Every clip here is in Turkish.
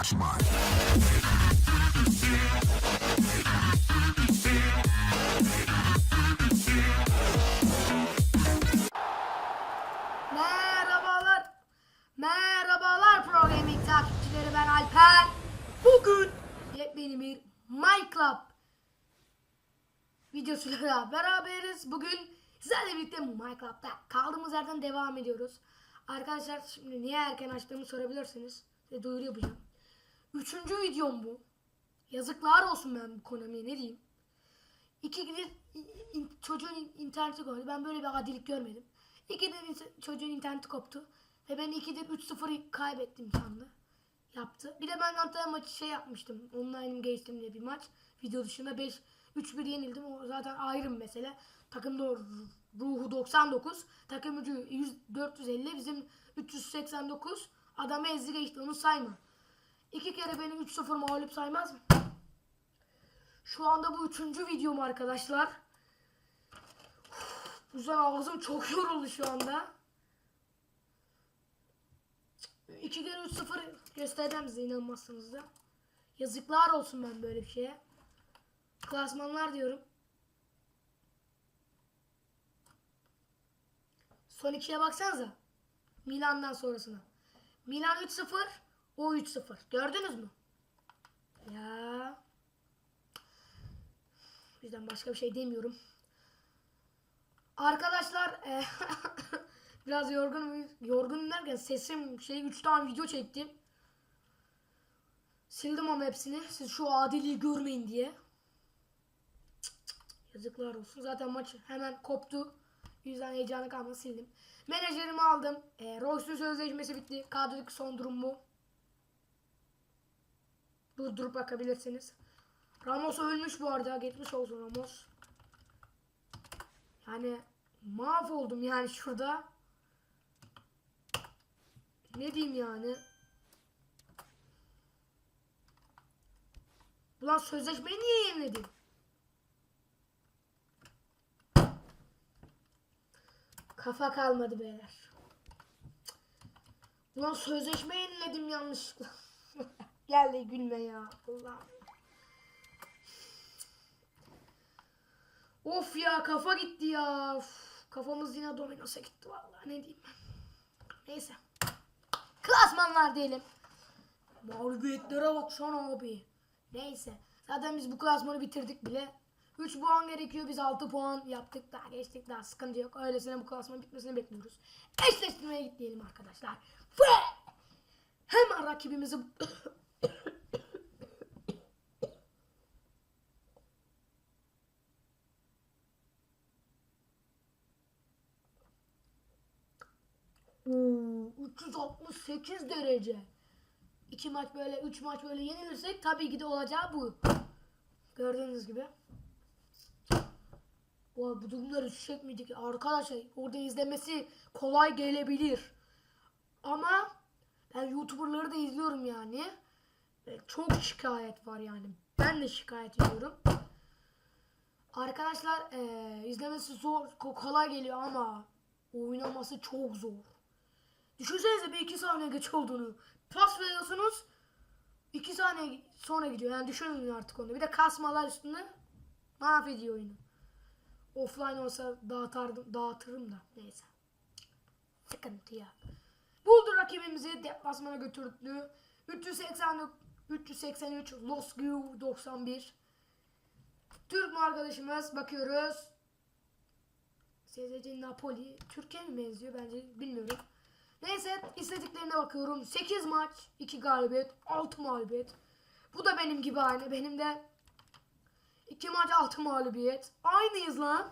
Mine. Merhabalar. Merhabalar Pro Gaming takipçileri ben Alper. Bugün yepyeni bir Minecraft videosuyla beraberiz. Bugün sizlerle birlikte Minecraft'ta kaldığımız yerden devam ediyoruz. Arkadaşlar şimdi niye erken açtığımı sorabilirsiniz. Ve duyuru yapacağım. Üçüncü videom bu. Yazıklar olsun ben bu Konami'ye ne diyeyim. İki gidir in- çocuğun in- interneti koptu. Ben böyle bir adilik görmedim. İkidir in- çocuğun interneti koptu. Ve ben ikidir 3-0'ı kaybettim sandı. Yaptı. Bir de ben Antalya maçı şey yapmıştım. Online'ım geçtim diye bir maç. Video dışında 5 3-1 yenildim. O zaten ayrı bir mesele. Takımda ruhu 99. Takım gücü 100, 450. Bizim 389. Adam ezdi geçti. Onu sayma. İki kere beni 3-0 mağlup saymaz mı? Şu anda bu üçüncü videom arkadaşlar. Uzan ağzım çok yoruldu şu anda. 2 kere 3-0 göstereceğim size inanmazsınız da. Yazıklar olsun ben böyle bir şeye. Klasmanlar diyorum. Son ikiye baksanıza. Milan'dan sonrasına. Milan 3-0, o 3-0. Gördünüz mü? Ya. Bizden başka bir şey demiyorum. Arkadaşlar e, biraz yorgunum. Yorgunum derken sesim şey 3 tane video çektim. Sildim ama hepsini. Siz şu adiliği görmeyin diye. Yazıklar olsun. Zaten maç hemen koptu. Yüzden heyecanı kalmadı sildim. Menajerimi aldım. E, Royce'un sözleşmesi bitti. Kadrodaki son durum bu. Durdurup bakabilirsiniz. Ramos ölmüş bu arada. Geçmiş olsun Ramos. Yani mahvoldum yani şurada. Ne diyeyim yani? Ulan sözleşmeyi niye yeniledin? Kafa kalmadı beyler. Ulan sözleşme yeniledim yanlışlıkla. Gel de gülme ya. Allah'ım. Of ya kafa gitti ya. Uf, kafamız yine Domino's'a gitti vallahi ne diyeyim ben. Neyse. Klasmanlar diyelim. Mağlubiyetlere baksana abi. Neyse. Zaten biz bu klasmanı bitirdik bile. 3 puan gerekiyor. Biz 6 puan yaptık. Daha geçtik. Daha sıkıntı yok. Öylesine bu klasmanın bitmesini bekliyoruz. Eşleştirmeye git diyelim arkadaşlar. Ve hemen rakibimizi Oo, 368 derece. İki maç böyle, üç maç böyle yenilirsek tabii ki de olacağı bu. Gördüğünüz gibi. Bu, bu durumları miydik? Arkadaşlar orada izlemesi kolay gelebilir. Ama ben YouTuber'ları da izliyorum yani. Çok şikayet var yani. Ben de şikayet ediyorum. Arkadaşlar eee, izlemesi zor, ko- kolay geliyor ama oynaması çok zor. Düşünsenize bir iki saniye geç olduğunu. Pas veriyorsunuz. iki saniye sonra gidiyor. Yani düşünün artık onu. Bir de kasmalar üstünde mahvediyor oyunu. Offline olsa dağıtardım, dağıtırım da. Neyse. Sıkıntı ya. Buldu rakibimizi deplasmana götürdü. 380 383 Los Gü 91 Türk mü arkadaşımız bakıyoruz. SZC Napoli Türkiye mi benziyor bence bilmiyorum. Neyse istediklerine bakıyorum. 8 maç, 2 galibiyet, 6 mağlubiyet. Bu da benim gibi aynı. Benim de 2 maç 6 mağlubiyet. Aynıyız lan.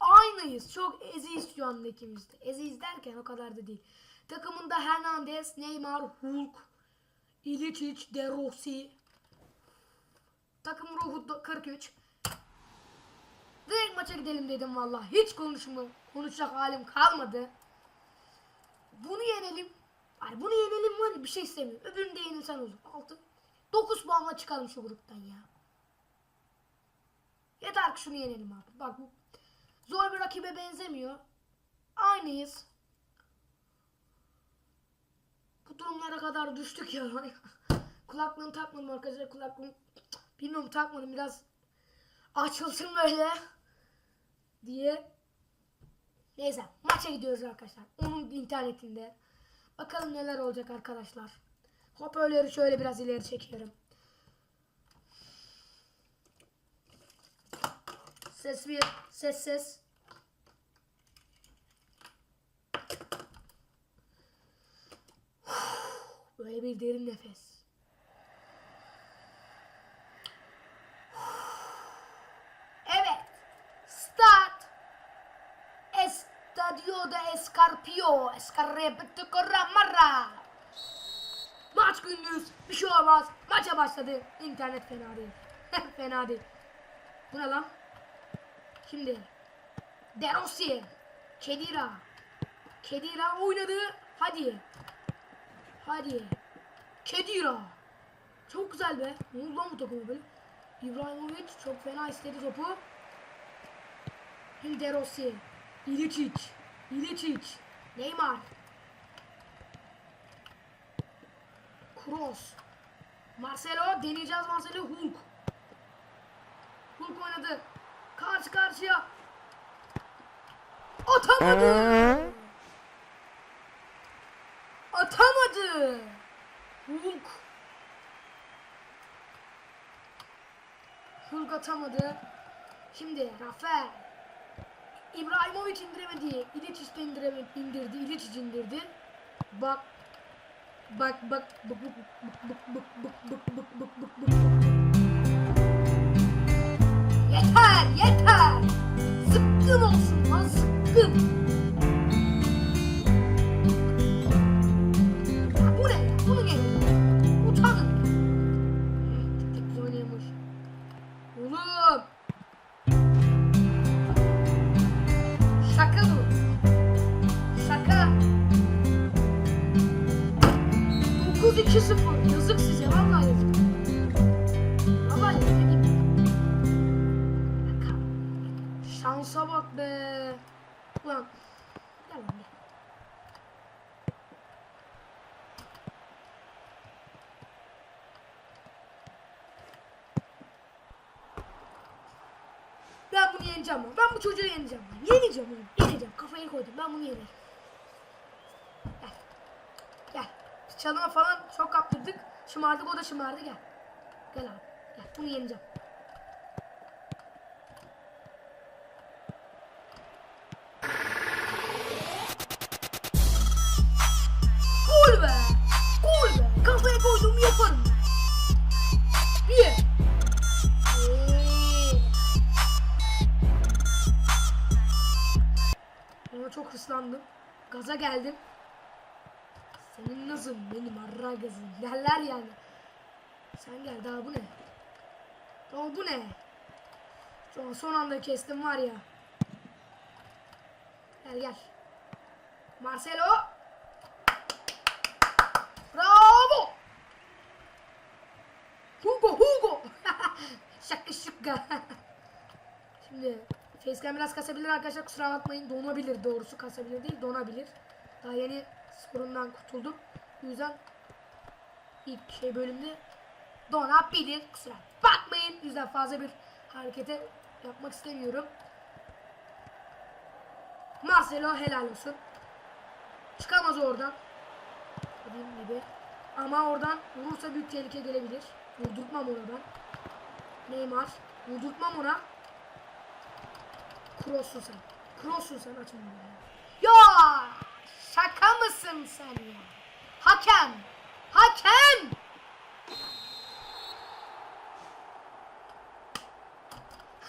Aynıyız. Çok eziyiz şu anda ikimiz de. Eziyiz derken o kadar da değil. Takımında Hernandez, Neymar, Hulk, İličić, De Rossi. Takım ruhu do- 43. Direkt maça gidelim dedim vallahi. Hiç konuşma, konuşacak halim kalmadı. Bunu yenelim. Ay bunu yenelim var ya bir şey istemiyorum. Öbürünü de yenilsen olur. 6 9 puanla çıkalım şu gruptan ya. Yeter ki şunu yenelim abi. Bak bu zor bir rakibe benzemiyor. Aynıyız. Bu durumlara kadar düştük ya. Kulaklığını takmadım arkadaşlar. Kulaklığını bilmiyorum takmadım biraz açılsın böyle diye. Neyse maça gidiyoruz arkadaşlar. Onun internetinde. Bakalım neler olacak arkadaşlar. Hoparlörü şöyle biraz ileri çekiyorum. Ses bir, ses ses. Böyle bir derin nefes. Evet. Start. Estadio de Escarpio. Escarpio Corramarra. Maç gündüz. Bir şey olmaz. Maça başladı. İnternet fena değil. fena değil. Bu ne lan? Şimdi. De Rossi. Kedira. Kedira oynadı. Hadi. Hadi. Kedira. Çok güzel be. Ne oldu lan bu takıma böyle? İbrahimovic çok fena istedi topu. Şimdi De Rossi. İlicic. Neymar. Kroos. Marcelo. Deneyeceğiz Marcelo. Hulk. Hulk oynadı. Karşı karşıya. Atamadı. Atamadı. Hulk. Hulk atamadı. Şimdi Rafael. İbrahimovic indiremedi. İliç indiremedi. indirdi. İliç indirdi. Bak bak. Bak bak bak bak bak bak bak bak bak bak. Yeter yeter. Zıkkım olsun 9-2-0. Yazık size. Vallahi yazık. Vallahi yazık. Şansa bak be. Ulan. Lan gel. Ben bunu yeneceğim. Ben bu çocuğu yeneceğim. Yeneceğim. Yeneceğim. Kafayı koydum. Ben bunu yenerim. Gel. Gel. Çalıma falan çok kaptırdık. Şımardık o da şımardı. Gel. Gel abi. Gel. Bunu yeneceğim. Gol be. Gol be. Kafaya koydum yaparım. Ee. Ama çok hırslandım. Gaza geldim. Senin nasıl benim arra gazın derler yani. Sen gel daha bu ne? Daha bu ne? An son anda kestim var ya. Gel gel. Marcelo. Bravo. Hugo Hugo. şaka şaka. Şimdi facecam biraz kasabilir arkadaşlar kusura bakmayın donabilir doğrusu kasabilir değil donabilir. Daha yeni sorundan kurtuldum. O yüzden ilk şey bölümde donabilir kusura bakmayın. O yüzden fazla bir harekete yapmak istemiyorum. Marcelo helal olsun. Çıkamaz oradan. Dediğim gibi. Ama oradan vurursa büyük tehlike gelebilir. Vurdurtmam ona ben. Neymar. Vurdurtmam ona. Cross'un sen. Cross'un sen. Ya! Şaka mısın sen ya? Hakem! Hakem!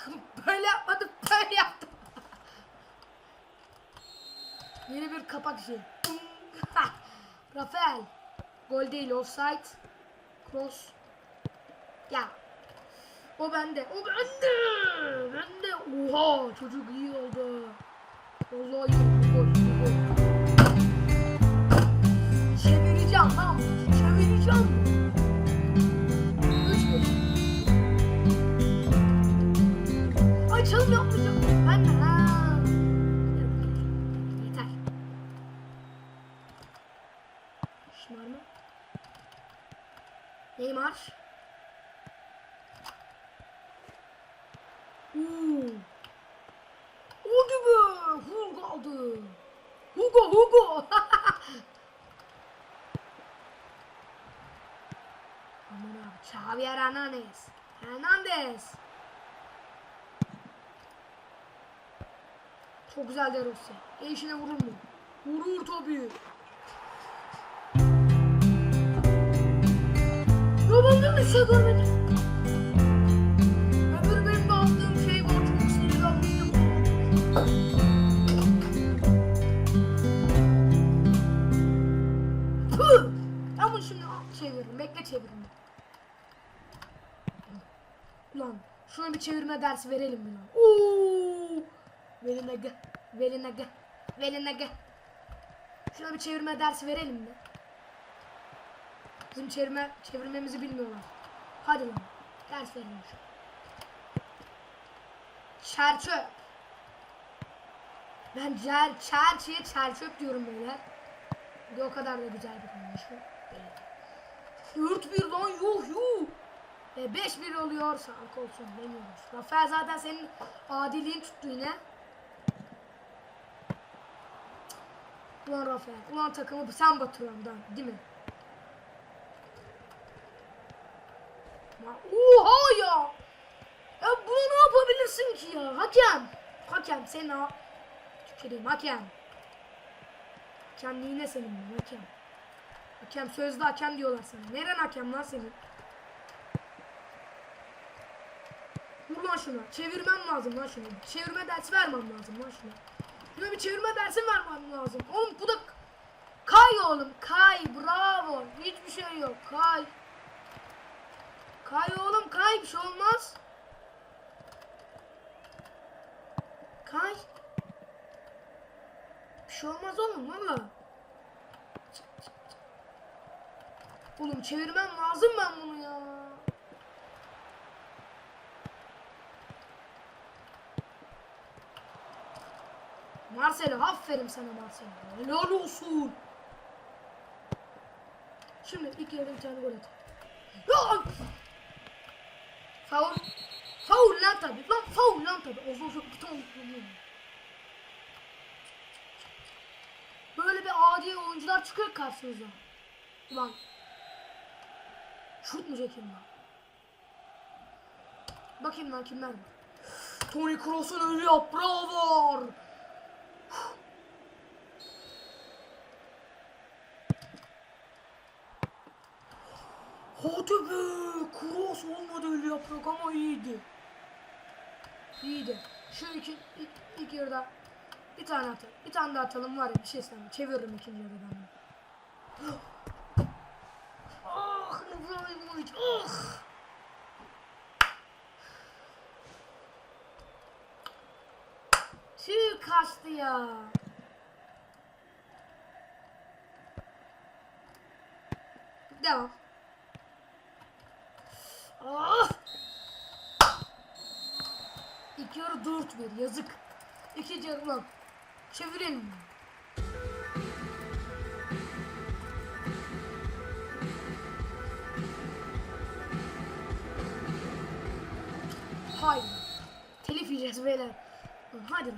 böyle yapmadım, böyle yaptım. Yeni bir kapak şey. Rafael. Gol değil, offside. Cross. Ya. O bende. O bende. Bende. Oha çocuk iyi oldu. Vallahi iyi oldu. Gol, gol. Şampiyon. Üç bir. Açıldım. Hernandez. Hernandez. Çok güzel de Rossi. Eşine vurur mu? Vurur tabii. De bir şey görmedim. Öbür benim şey var. Çok sinirlenmiştim. Ben bunu şimdi çeviririm. Bekle çeviririm. Ulan şuna bir çevirme dersi verelim lan? Oo! Verin aga. Verin aga. Verin aga. Şuna bir çevirme dersi verelim mi? Bizim çevirme, çevirmemizi bilmiyorlar. Hadi lan. Ders verelim şu. Çerçöp. Ben cer, çerçeğe çerçöp diyorum beyler. Bir de o kadar da güzel bir konuşma. 4-1 lan yuh yuh. E 5-1 oluyor sağlık olsun demiyoruz. Rafael zaten senin adiliğin tuttu yine. Ulan Rafael, ulan takımı sen batırıyorsun da değil mi? Oha ya! Ya bunu ne yapabilirsin ki ya? Hakem! Hakem senin ha. Türkçe değil, hakem. Hakemliğine senin bu hakem. Hakem sözlü hakem diyorlar sana. Neren hakem lan senin? Vur lan şuna. Çevirmem lazım lan şunu. Çevirme dersi vermem lazım lan şuna. Şuna bir çevirme dersi vermem lazım. Oğlum bu da kay oğlum kay bravo. Hiçbir şey yok kay. Kay oğlum kay bir şey olmaz. Kay. Bir şey olmaz oğlum valla. Oğlum çevirmem lazım ben bunu ya. Marcelo aferin sana Marcelo. Helal olsun. Şimdi ilk yarıda bir tane gol at. Faul. Faul lan tabi. Lan faul lan tabi. Of of bir tane. Böyle bir adi oyuncular çıkıyor karşınıza. Ulan. Şut mu çekeyim lan? Bakayım lan kimler var. Toni Kroos'un önü yap. Bravo. Hadi be! Kroos olmadı öyle yaprak ama iyiydi. İyiydi. Şu iki, ilk, ilk yarıda bir tane atalım. Bir tane daha atalım var ya bir şey sanırım. Çeviririm ikinci yarıda ben. Ah Ibrahimovic ah! Tüh kaçtı ya. Devam. Ah! İki yarı dört bir yazık. İki lan. Çevirelim. Haydi. Telif yiyeceğiz beyler. Hadi lan.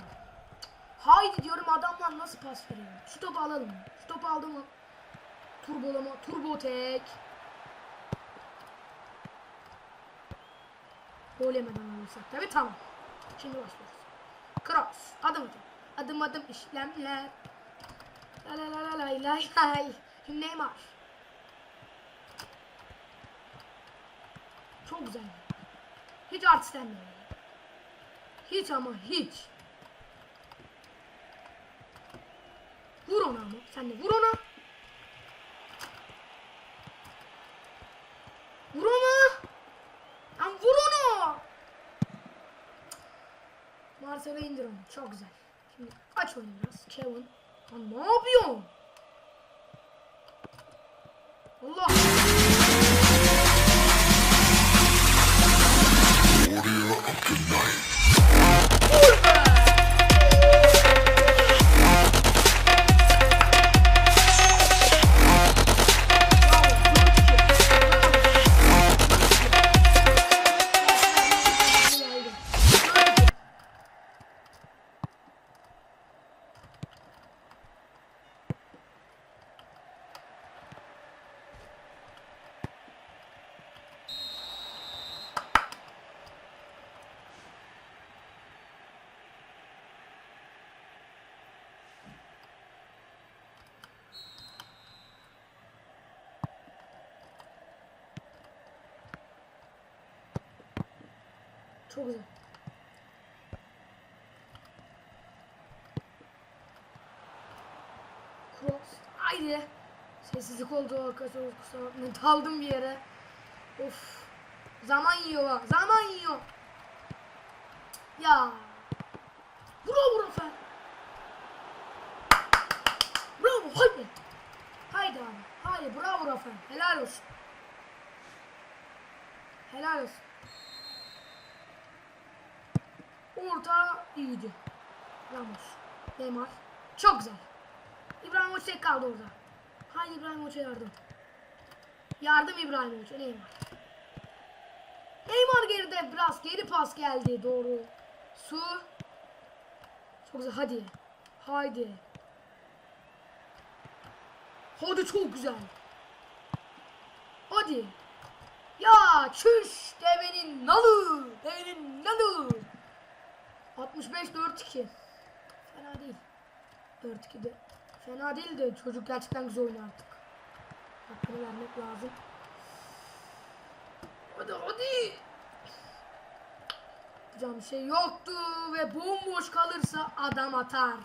Haydi diyorum adamlar nasıl pas veriyor. Şu topu alalım. Şu topu aldım? Turbolama, turbo tek. Gol yemeden alırsak tabi tamam. Şimdi başlıyoruz. Cross. Adım adım. Adım adım işlemler. La la la la lay lay. Şimdi Neymar. Çok güzel. Hiç artist denmiyor. Hiç ama hiç. Vur ona ama. Sen de vur ona. Vur ona. Lan vur onu. Marcelo indir. Çok güzel. Şimdi aç oyunu biraz. Kevin. Lan ne yapıyorsun? Çok güzel. Cross. Haydi. Sessizlik oldu arkadaşlar. Kusura bakmayın. Daldım bir yere. Of. Zaman yiyor ha. Zaman yiyor. Ya. Bravo Rafael. Bravo. Haydi. Haydi abi. Haydi. Bravo Rafael. Helal olsun. Helal olsun. Orta iyiydi. Ramos. Neymar. Çok güzel. İbrahimovic tek kaldı orada. Haydi İbrahimovic'e yardım. Yardım İbrahimovic'e Neymar. Neymar geride biraz geri pas geldi doğru. Su. Çok güzel hadi. Haydi. Hadi çok güzel. Hadi. Ya çüş devenin nalı. Devenin nalı. 65-4-2. Fena değil. 4-2'de. Fena değil de çocuk gerçekten güzel oynuyor artık. Hakkını vermek lazım. Hadi hadi. Yapacağım şey yoktu ve bomboş kalırsa adam atar.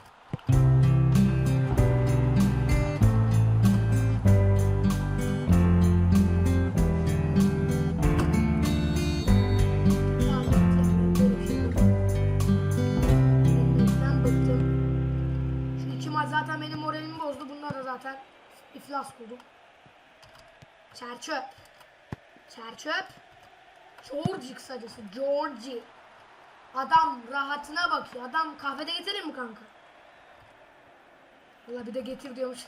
Zaten benim moralimi bozdu. Bunlar da zaten iflas oldu. Çerçöp. Çerçöp. Georgie kısacası. Georgie. Adam rahatına bakıyor. Adam kahvede getirir mi kanka? Valla bir de getir diyormuş.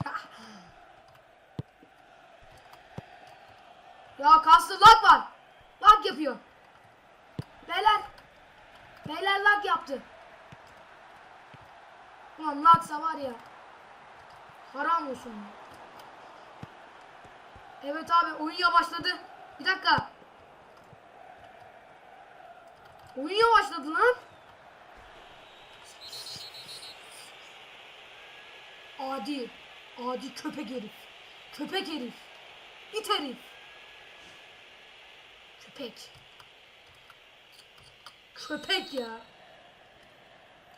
ya kaslı lag var. Lag yapıyor. Beyler. Beyler lag yaptı. Ulan lagsa var ya. Haram olsun. Evet abi oyun yavaşladı. Bir dakika. Oyun yavaşladı lan. Adi. Adi köpek herif. Köpek herif. İt herif. Köpek. Köpek ya.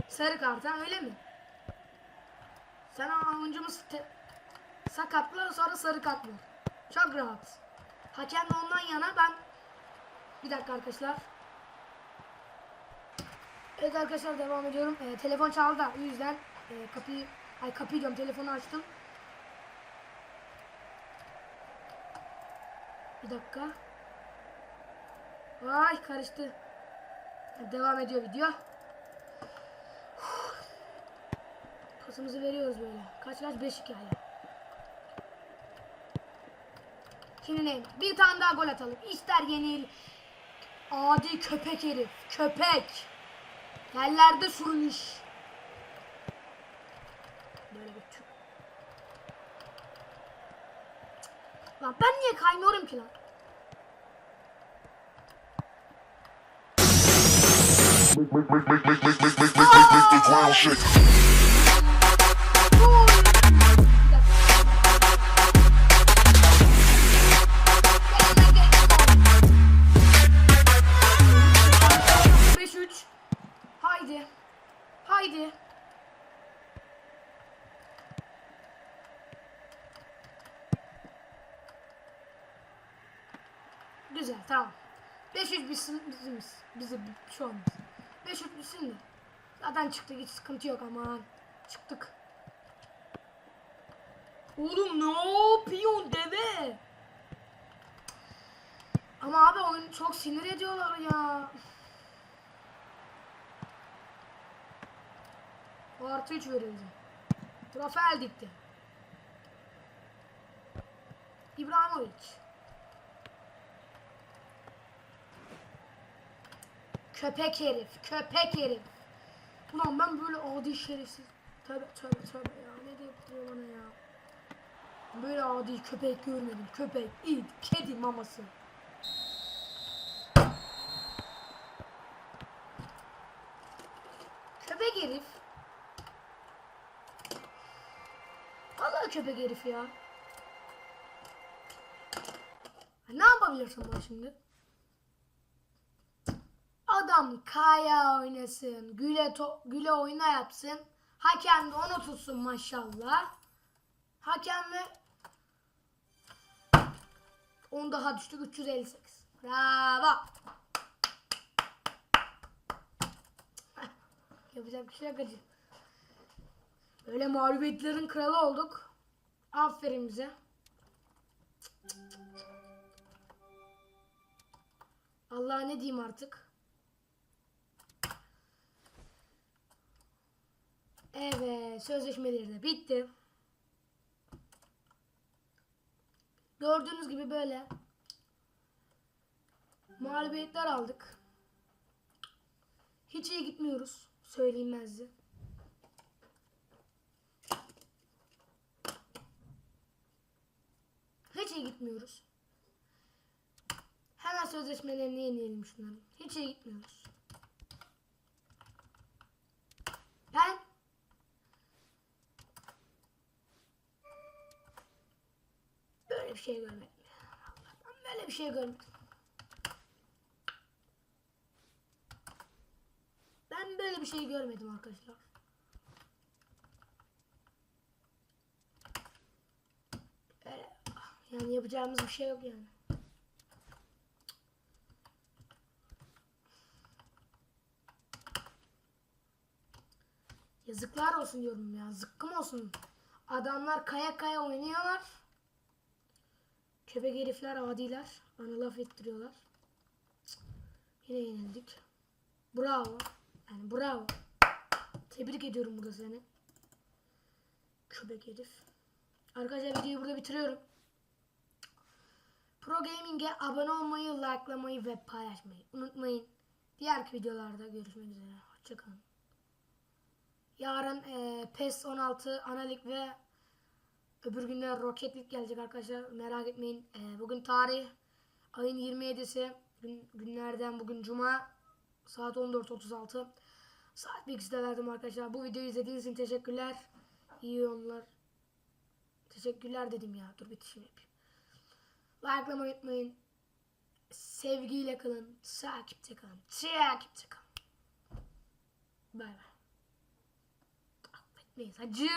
Sarı kart ha öyle mi? Sen oyuncumuz te- sakatlar sonra sarı kart var. Çok rahat. Hakem ondan yana ben bir dakika arkadaşlar. Evet arkadaşlar devam ediyorum. Ee, telefon çaldı o yüzden e, kapıyı ay kapıyı diyorum telefonu açtım. Bir dakika. Ay karıştı. Devam ediyor video. Pasımızı veriyoruz böyle. Kaç kaç 5 hikaye. Şimdi ne? Bir tane daha gol atalım. İster yenil. Adi köpek herif. Köpek. Yerlerde sürünüş. Böyle bir tür. Lan ben niye kaymıyorum ki lan? Make, make, make, make, make, make, make, make, make, make the ground shake. 500 bitsin bizimiz. Bize bir şey olmaz. 500 bitsin de. Zaten çıktık hiç sıkıntı yok aman. Çıktık. Oğlum ne yapıyorsun deve? Ama abi oyun çok sinir ediyorlar ya. Artı 3 verildi. Rafael dikti. İbrahimovic. Köpek herif, köpek herif. Ulan ben böyle adi şerefsiz. Tövbe tövbe tövbe ya. Ne duruyor bana ya. Böyle adi köpek görmedim. Köpek, it, kedi maması. Köpek herif. Vallahi köpek herif ya. Ne yapabilirsin bana şimdi? Adam kaya oynasın, güle to- güle oyna yapsın. Hakem de onu tutsun maşallah. Hakem ve 10 daha düştük 358. Bravo. Yapacak bir şey yok hacı. Böyle mağlubiyetlerin kralı olduk. Aferin bize. Allah ne diyeyim artık. Evet, sözleşmeleri de bitti. Gördüğünüz gibi böyle mağlubiyetler aldık. Hiç iyi gitmiyoruz. Söyleyeyim ben size. Hiç iyi gitmiyoruz. Hemen sözleşmelerini yenileyelim şunların. Hiç iyi gitmiyoruz. Ben böyle bir şey görmedim. Ben böyle bir şey görmedim. Ben böyle bir şey görmedim arkadaşlar. Öyle, yani yapacağımız bir şey yok yani. Yazıklar olsun diyorum ya. Zıkkım olsun. Adamlar kaya kaya oynuyorlar. Köpek herifler adiler. Bana laf ettiriyorlar. Cık. Yine yenildik. Bravo. Yani bravo. Tebrik ediyorum burada seni. Köpek herif. Arkadaşlar videoyu burada bitiriyorum. Pro Gaming'e abone olmayı, likelamayı ve paylaşmayı unutmayın. Diğer videolarda görüşmek üzere. Hoşçakalın. Yarın e, PES 16 Analik ve öbür günler Rocket League gelecek arkadaşlar. Merak etmeyin. E, bugün tarih ayın 27'si. Gün, günlerden bugün Cuma saat 14.36. Saat bilgisi de verdim arkadaşlar. Bu videoyu izlediğiniz için teşekkürler. İyi yorumlar. Teşekkürler dedim ya. Dur bitişim yapayım. Like'lamayı unutmayın. Sevgiyle kalın. Takipte kalın. Takipte kalın. Bay bay. Affetmeyiz. Hacı.